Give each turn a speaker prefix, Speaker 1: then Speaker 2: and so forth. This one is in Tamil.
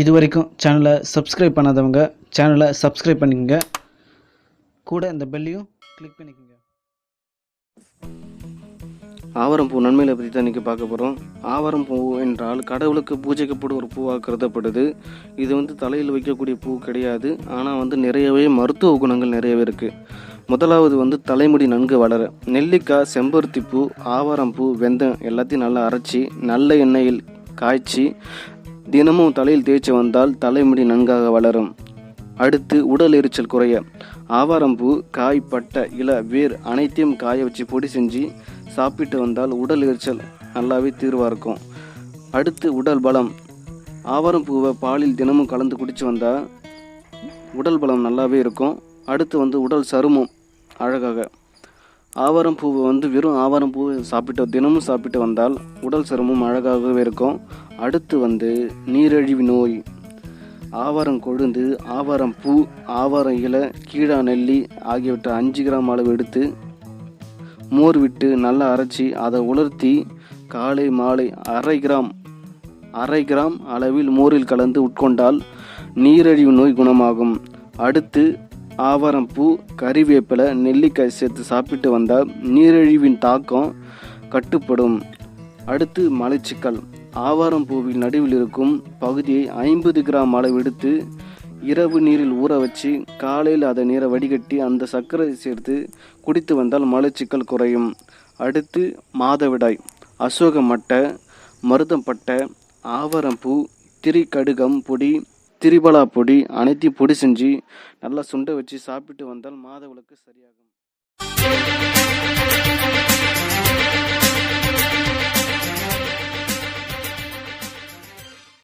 Speaker 1: இது வரைக்கும் சேனலை சப்ஸ்கிரைப் பண்ணாதவங்க சேனலை சப்ஸ்கிரைப் பண்ணிக்கங்க. கூட இந்த பெல்லையும் கிளிக் பண்ணிக்கோங்க.
Speaker 2: ஆவரம் பூ நன்மைகளை பற்றி தான் இன்றைக்கி பார்க்க போகிறோம் ஆவாரம் பூ என்றால் கடவுளுக்கு பூஜைக்கப்படும் ஒரு பூவாக கருதப்படுது. இது வந்து தலையில் வைக்கக்கூடிய பூ கிடையாது. ஆனால் வந்து நிறையவே மருத்துவ குணங்கள் நிறையவே இருக்குது முதலாவது வந்து தலைமுடி நன்கு வளர. நெல்லிக்காய் செம்பருத்தி பூ ஆவாரம் பூ வெந்தயம் எல்லாத்தையும் நல்லா அரைச்சி நல்ல எண்ணெயில் காய்ச்சி தினமும் தலையில் தேய்ச்சி வந்தால் தலைமுடி நன்காக வளரும். அடுத்து உடல் எரிச்சல் குறைய. ஆவாரம்பூ காய் பட்டை இலை வேர் அனைத்தையும் காய வச்சு பொடி செஞ்சு சாப்பிட்டு வந்தால் உடல் எரிச்சல் நல்லாவே தீர்வாக இருக்கும். அடுத்து உடல் பலம். ஆவாரம்பூவை பாலில் தினமும் கலந்து குடித்து வந்தால் உடல் பலம் நல்லாவே இருக்கும். அடுத்து வந்து உடல் சருமம் அழகாக. ஆவாரம் பூவை வந்து வெறும் ஆவாரம் பூவை சாப்பிட்டு தினமும் சாப்பிட்டு வந்தால் உடல் சிரமம் அழகாகவே இருக்கும். அடுத்து வந்து நீரிழிவு நோய். ஆவாரம் கொழுந்து ஆவாரம் பூ ஆவாரம் இலை கீழா நெல்லி ஆகியவற்றை அஞ்சு கிராம் அளவு எடுத்து மோர் விட்டு நல்லா அரைச்சி அதை உலர்த்தி காலை மாலை அரை கிராம் அரை கிராம் அளவில் மோரில் கலந்து உட்கொண்டால் நீரிழிவு நோய் குணமாகும். அடுத்து ஆவாரம்பூ கறிவேப்பிலை நெல்லிக்காய் சேர்த்து சாப்பிட்டு வந்தால் நீரிழிவின் தாக்கம் கட்டுப்படும். அடுத்து மலைச்சிக்கல். ஆவாரம்பூவின் நடுவில் இருக்கும் பகுதியை ஐம்பது கிராம் அளவு எடுத்து இரவு நீரில் ஊற வச்சு காலையில் அதை நீரை வடிகட்டி அந்த சர்க்கரை சேர்த்து குடித்து வந்தால் மலச்சிக்கல் குறையும். அடுத்து மாதவிடாய். அசோக மட்டை மருதம்பட்டை ஆவாரம்பூ திரிகடுகம் பொடி திரிபலா பொடி அனைத்தையும் பொடி செஞ்சு நல்லா சுண்டை வச்சு சாப்பிட்டு வந்தால் மாதவிளக்கு சரியாகும்.